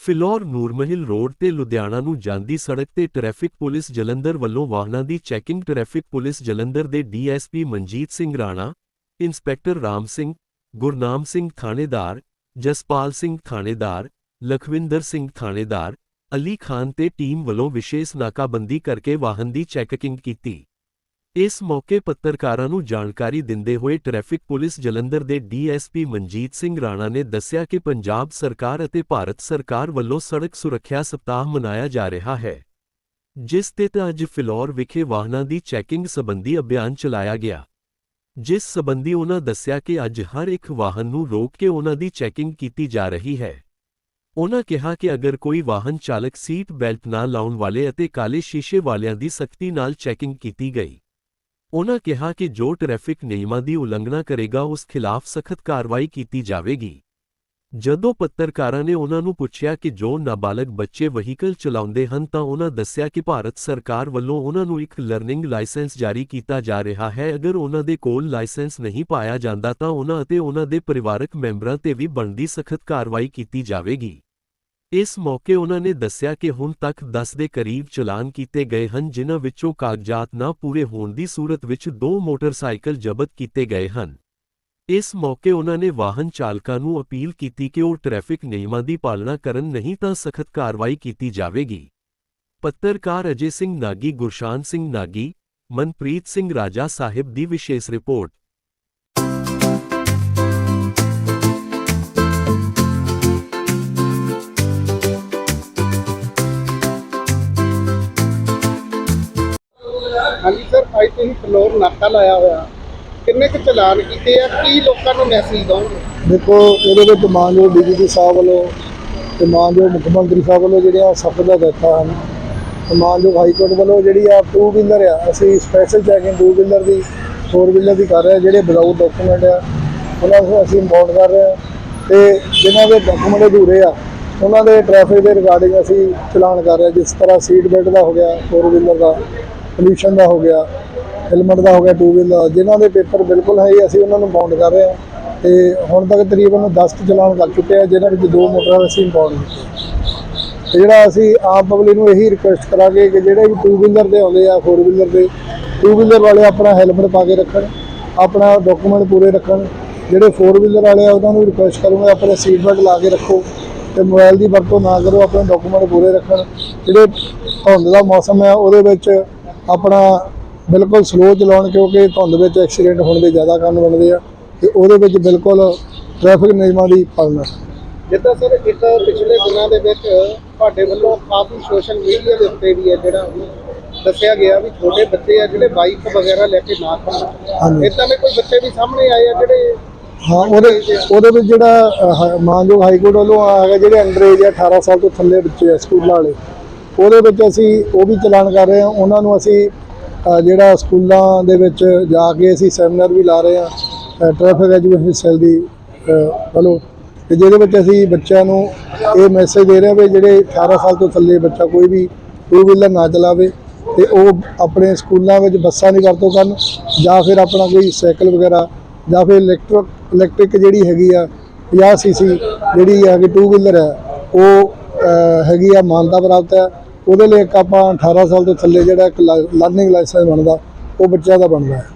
Phillaur Nurmahal road ਤੇ ਲੁਧਿਆਣਾ ਨੂੰ ਜਾਂਦੀ ਸੜਕ ਤੇ ਟ੍ਰੈਫਿਕ ਪੁਲਿਸ ਜਲੰਧਰ ਵੱਲੋਂ ਵਾਹਨਾਂ ਦੀ ਚੈਕਿੰਗ, ਟ੍ਰੈਫਿਕ ਪੁਲਿਸ ਜਲੰਧਰ ਦੇ ਡੀਐਸਪੀ ਮਨਜੀਤ ਸਿੰਘ ਰਾਣਾ, ਇੰਸਪੈਕਟਰ ਰਾਮ ਸਿੰਘ, ਗੁਰਨਾਮ ਸਿੰਘ ਥਾਣੇਦਾਰ, ਜਸਪਾਲ ਸਿੰਘ ਥਾਣੇਦਾਰ, ਲਖਵਿੰਦਰ ਸਿੰਘ ਥਾਣੇਦਾਰ, ਅਲੀ ਖਾਨ ਤੇ ਟੀਮ ਵੱਲੋਂ ਵਿਸ਼ੇਸ਼ ਨਾਕਾਬੰਦੀ ਕਰਕੇ ਵਾਹਨ ਦੀ ਚੈਕਿੰਗ ਕੀਤੀ। ਇਸ ਮੌਕੇ ਪੱਤਰਕਾਰਾਂ ਨੂੰ ਜਾਣਕਾਰੀ ਦਿੰਦੇ ਹੋਏ ਟ੍ਰੈਫਿਕ ਪੁਲਿਸ ਜਲੰਧਰ ਦੇ ਡੀਐਸਪੀ ਮਨਜੀਤ ਸਿੰਘ ਰਾਣਾ ਨੇ ਦੱਸਿਆ ਕਿ ਪੰਜਾਬ ਸਰਕਾਰ ਅਤੇ ਭਾਰਤ ਸਰਕਾਰ ਵੱਲੋਂ ਸੜਕ ਸੁਰੱਖਿਆ ਸਪਤਾਹ ਮਨਾਇਆ ਜਾ ਰਿਹਾ ਹੈ, ਜਿਸ ਤੇ ਅੱਜ ਫਿਲੌਰ ਵਿਖੇ ਵਾਹਨਾਂ ਦੀ ਚੈਕਿੰਗ ਸੰਬੰਧੀ ਅਭਿਆਨ ਚਲਾਇਆ ਗਿਆ। ਜਿਸ ਸੰਬੰਧੀ ਉਨ੍ਹਾਂ ਦੱਸਿਆ ਕਿ ਅੱਜ ਹਰ ਇੱਕ ਵਾਹਨ ਨੂੰ ਰੋਕ ਕੇ ਉਹਨਾਂ ਦੀ ਚੈਕਿੰਗ ਕੀਤੀ ਜਾ ਰਹੀ ਹੈ। ਉਨ੍ਹਾਂ ਕਿਹਾ ਕਿ ਅਗਰ ਕੋਈ ਵਾਹਨ ਚਾਲਕ ਸੀਟ ਬੈਲਟ ਨਾ ਲਾਉਣ ਵਾਲੇ ਅਤੇ ਕਾਲੇ ਸ਼ੀਸ਼ੇ ਵਾਲਿਆਂ ਦੀ ਸਖਤੀ ਨਾਲ ਚੈਕਿੰਗ ਕੀਤੀ ਗਈ ਉਨ੍ਹਾਂ ਕਿਹਾ ਕਿ ਜੋ ਟ੍ਰੈਫਿਕ ਨਿਯਮਾਂ ਦੀ ਉਲੰਘਣਾ ਕਰੇਗਾ, ਉਸ ਖਿਲਾਫ ਸਖਤ ਕਾਰਵਾਈ ਕੀਤੀ ਜਾਵੇਗੀ। ਜਦੋਂ ਪੱਤਰਕਾਰਾਂ ਨੇ ਉਨ੍ਹਾਂ ਨੂੰ ਪੁੱਛਿਆ ਕਿ ਜੋ ਨਾਬਾਲਗ ਬੱਚੇ ਵਹੀਕਲ ਚਲਾਉਂਦੇ ਹਨ, ਤਾਂ ਉਨ੍ਹਾਂ ਦੱਸਿਆ ਕਿ ਭਾਰਤ ਸਰਕਾਰ ਵੱਲੋਂ ਉਨ੍ਹਾਂ ਨੂੰ ਇੱਕ ਲਰਨਿੰਗ ਲਾਇਸੈਂਸ ਜਾਰੀ ਕੀਤਾ ਜਾ ਰਿਹਾ ਹੈ। ਅਗਰ ਉਨ੍ਹਾਂ ਦੇ ਕੋਲ ਲਾਇਸੈਂਸ ਨਹੀਂ ਪਾਇਆ ਜਾਂਦਾ, ਤਾਂ ਉਨ੍ਹਾਂ ਅਤੇ ਉਨ੍ਹਾਂ ਦੇ ਪਰਿਵਾਰਕ ਮੈਂਬਰਾਂ ਤੇ ਵੀ ਬਣਦੀ ਸਖਤ ਕਾਰਵਾਈ ਕੀਤੀ ਜਾਵੇਗੀ। ਇਸ ਮੌਕੇ ਉਨ੍ਹਾਂ ਨੇ ਦੱਸਿਆ ਕਿ ਹੁਣ ਤੱਕ 10 ਦੇ ਕਰੀਬ ਚਲਾਨ ਕੀਤੇ ਗਏ ਹਨ, ਜਿਨ੍ਹਾਂ ਵਿੱਚੋਂ ਕਾਗਜ਼ਾਤ ਨਾ ਪੂਰੇ ਹੋਣ ਦੀ ਸੂਰਤ ਵਿੱਚ ਦੋ ਮੋਟਰਸਾਈਕਲ ਜ਼ਬਤ ਕੀਤੇ ਗਏ ਹਨ। ਇਸ ਮੌਕੇ ਉਨ੍ਹਾਂ ਨੇ ਵਾਹਨ ਚਾਲਕਾਂ ਨੂੰ ਅਪੀਲ ਕੀਤੀ ਕਿ ਉਹ ਟ੍ਰੈਫਿਕ ਨਿਯਮਾਂ ਦੀ ਪਾਲਣਾ ਕਰਨ, ਨਹੀਂ ਤਾਂ ਸਖਤ ਕਾਰਵਾਈ ਕੀਤੀ ਜਾਵੇਗੀ। ਪੱਤਰਕਾਰ ਅਜੇ ਸਿੰਘ ਨਾਗੀ, ਗੁਰਸ਼ਾਨ ਸਿੰਘ ਨਾਗੀ, ਮਨਪ੍ਰੀਤ ਸਿੰਘ ਰਾਜਾ ਸਾਹਿਬ ਦੀ ਵਿਸ਼ੇਸ਼ ਰਿਪੋਰਟ। ਤੁਸੀਂ ਫਲੋਰ ਨਾਕਾ ਲਾਇਆ ਹੋਇਆ। ਕਿੰਨੇ ਕੁ ਚਲਾਨ ਕੀਤੇ ਆ? ਕੀ ਲੋਕਾਂ ਨੂੰ ਮੈਸੇਜ ਦਵਾਂਗੇ ਦੇਖੋ, ਇਹਦੇ ਵਿੱਚ ਮਾਨਯੋਗ ਡੀਜੀਪੀ ਸਾਹਿਬ ਵੱਲੋਂ ਤੇ ਮਾਨਯੋਗ ਮੁੱਖ ਮੰਤਰੀ ਸਾਹਿਬ ਵੱਲੋਂ ਜਿਹੜੀਆਂ ਸਖਤ ਦਿੱਤਾ ਹਨ, ਤੇ ਮਾਨਯੋਗ ਹਾਈ ਕੋਰਟ ਵੱਲੋਂ ਜਿਹੜੀ ਆ ਟੂ ਵੀਲਰ ਆ, ਅਸੀਂ ਸਪੈਸ਼ਲ ਚੈਕਿੰਗ ਟੂ ਵੀਲਰ ਦੀ ਫੋਰ ਵੀਲਰ ਦੀ ਕਰ ਰਹੇ ਹਾਂ, ਜਿਹੜੇ ਵਿਦਆਊਟ ਡਾਕੂਮੈਂਟ ਆ, ਉਹਨਾਂ ਨੂੰ ਅਸੀਂ ਇੰਪਾਊਂਡ ਕਰ ਰਹੇ ਹਾਂ। ਤੇ ਜਿਨ੍ਹਾਂ ਦੇ ਡਾਕੂਮੈਂਟ ਅਧੂਰੇ ਆ, ਉਹਨਾਂ ਦੇ ਟ੍ਰੈਫਿਕ ਦੇ ਰਿਗਾਰਡਿੰਗ ਅਸੀਂ ਚਲਾਨ ਕਰ ਰਹੇ ਹਾਂ, ਜਿਸ ਤਰ੍ਹਾਂ ਸੀਟ ਬੈਲਟ ਦਾ ਹੋ ਗਿਆ ਫੋਰ ਵੀਲਰ ਦਾ ਪੋਲਿਊਸ਼ਨ ਦਾ ਹੋ ਗਿਆ। ਹੈਲਮਟ ਦਾ ਹੋ ਗਿਆ ਟੂ ਵੀਲਰ ਜਿਨ੍ਹਾਂ ਦੇ ਪੇਪਰ ਬਿਲਕੁਲ ਹੈ ਹੀ ਅਸੀਂ ਉਹਨਾਂ ਨੂੰ ਬਾਉਂਡ ਕਰ ਰਹੇ ਹਾਂ। ਤੇ ਹੁਣ ਤੱਕ ਤਕਰੀਬਨ 10 ਕੁ ਚਲਾਨ ਕਰ ਚੁੱਕੇ ਆ, ਜਿਨ੍ਹਾਂ ਵਿੱਚ ਦੋ ਮੋਟਰਾਂ ਅਸੀਂ ਇੰਪਾਊਂਡ ਕੀਤੇ ਤੇ ਜਿਹੜਾ ਅਸੀਂ ਆਪ ਪਬਲਿਕ ਨੂੰ ਇਹੀ ਰਿਕੁਐਸਟ ਕਰਾਂਗੇ ਕਿ ਜਿਹੜੇ ਵੀ ਟੂ ਵੀਲਰ ਦੇ ਆਉਂਦੇ ਆ ਫੋਰ ਵੀਲਰ ਦੇ ਟੂ ਵੀਲਰ ਵਾਲੇ ਆਪਣਾ ਹੈਲਮਟ ਪਾ ਕੇ ਰੱਖਣ, ਆਪਣਾ ਡਾਕੂਮੈਂਟ ਪੂਰੇ ਰੱਖਣ। ਜਿਹੜੇ ਫੋਰ ਵੀਲਰ ਵਾਲੇ ਆ, ਉਹਨਾਂ ਨੂੰ ਰਿਕੁਐਸਟ ਕਰੂੰਗਾ ਆਪਣੇ ਸੀਟ ਬੈਲਟ ਲਾ ਕੇ ਰੱਖੋ ਤੇ ਮੋਬਾਈਲ ਦੀ ਵਰਤੋਂ ਨਾ ਕਰੋ, ਆਪਣੇ ਡਾਕੂਮੈਂਟ ਪੂਰੇ ਰੱਖਣ। ਜਿਹੜੇ ਧੁੰਦ ਦਾ ਮੌਸਮ ਹੈ ਉਹਦੇ ਵਿੱਚ ਆਪਣਾ ਬਿਲਕੁਲ ਸਲੋ ਚਲਾਉਣ ਕਿਉਂਕਿ ਧੁੰਦ ਵਿੱਚ ਐਕਸੀਡੈਂਟ ਹੋਣ ਦੇ ਜ਼ਿਆਦਾ ਕਾਰਨ ਬਣਦੇ ਆ ਤੇ ਉਹਦੇ ਵਿੱਚ ਬਿਲਕੁਲ ਟ੍ਰੈਫਿਕ ਨਿਯਮਾਂ ਦੀ ਪਾਲਣਾ। ਜਿੱਦਾਂ ਸਰ ਇੱਕ ਪਿਛਲੇ ਦਿਨਾਂ ਦੇ ਵਿੱਚ ਤੁਹਾਡੇ ਵੱਲੋਂ ਕਾਫੀ ਸੋਸ਼ਲ ਮੀਡੀਆ ਦੇ ਉੱਤੇ ਵੀ ਹੈ ਜਿਹੜਾ ਦੱਸਿਆ ਗਿਆ ਵੀ ਛੋਟੇ ਬੱਚੇ ਆ ਜਿਹੜੇ ਬਾਈਕ ਵਗੈਰਾ ਲੈ ਕੇ ਨਾ। ਚੱਲਣ ਇਦਾਂ ਦੇ ਕੋਈ ਬੱਚੇ ਵੀ ਸਾਹਮਣੇ ਆਏ ਆ ਜਿਹੜੇ ਹਾਂ ਉਹਦੇ ਉਹਦੇ ਵਿੱਚ ਜਿਹੜਾ ਮਾਨਯੋਗ ਹਾਈ ਕੋਰਟ ਵੱਲੋਂ ਆ ਹੈਗਾ ਜਿਹੜੇ ਅੰਡਰ ਏਜ ਆ 18 ਸਾਲ ਤੋਂ ਥੱਲੇ ਬੱਚੇ ਆ ਸਕੂਲਾਂ ਵਾਲੇ। ਉਹਦੇ ਵਿੱਚ ਅਸੀਂ ਉਹ ਵੀ ਚਲਾਨ ਕਰ ਰਹੇ ਹਾਂ ਉਹਨਾਂ ਨੂੰ ਅਸੀਂ ਜਿਹੜਾ ਸਕੂਲਾਂ ਦੇ ਵਿੱਚ ਜਾ ਕੇ ਅਸੀਂ ਸੈਮੀਨਾਰ ਵੀ ਲਾ ਰਹੇ ਹਾਂ ਟ੍ਰੈਫਿਕ ਐਜੂਕੇਸ਼ਨ ਸੈੱਲ ਦੀ ਵੱਲੋਂ। ਤੇ ਜਿਹਦੇ ਵਿੱਚ ਅਸੀਂ ਬੱਚਿਆਂ ਨੂੰ ਇਹ ਮੈਸੇਜ ਦੇ ਰਹੇ ਹਾਂ ਵੀ ਜਿਹੜੇ 18 ਸਾਲ ਤੋਂ ਥੱਲੇ ਬੱਚਾ ਕੋਈ ਵੀ ਟੂ ਵੀਲਰ ਨਾ ਚਲਾਵੇ ਤੇ ਉਹ ਆਪਣੇ ਸਕੂਲਾਂ ਵਿੱਚ ਬੱਸਾਂ ਦੀ ਵਰਤੋਂ ਕਰਨ ਜਾਂ ਫਿਰ ਆਪਣਾ ਕੋਈ ਸਾਈਕਲ ਵਗੈਰਾ ਜਾਂ ਫਿਰ ਇਲੈਕਟ੍ਰਿਕ ਇਲੈਕਟ੍ਰਿਕ ਜਿਹੜੀ ਹੈਗੀ ਆ 50 ਸੀਸੀ ਜਿਹੜੀ ਹੈ ਕਿ ਟੂ ਵੀਲਰ ਹੈ, ਉਹ ਹੈਗੀ ਆ, ਮਾਨਤਾ ਪ੍ਰਾਪਤ ਹੈ। ਉਹਦੇ ਲਈ ਇੱਕ ਆਪਾਂ 18 ਸਾਲ ਤੋਂ ਥੱਲੇ ਜਿਹੜਾ ਇੱਕ ਲਰਨਿੰਗ ਲਾਇਸੈਂਸ ਬਣਦਾ, ਉਹ ਬੱਚਿਆਂ ਦਾ ਬਣਦਾ ਹੈ।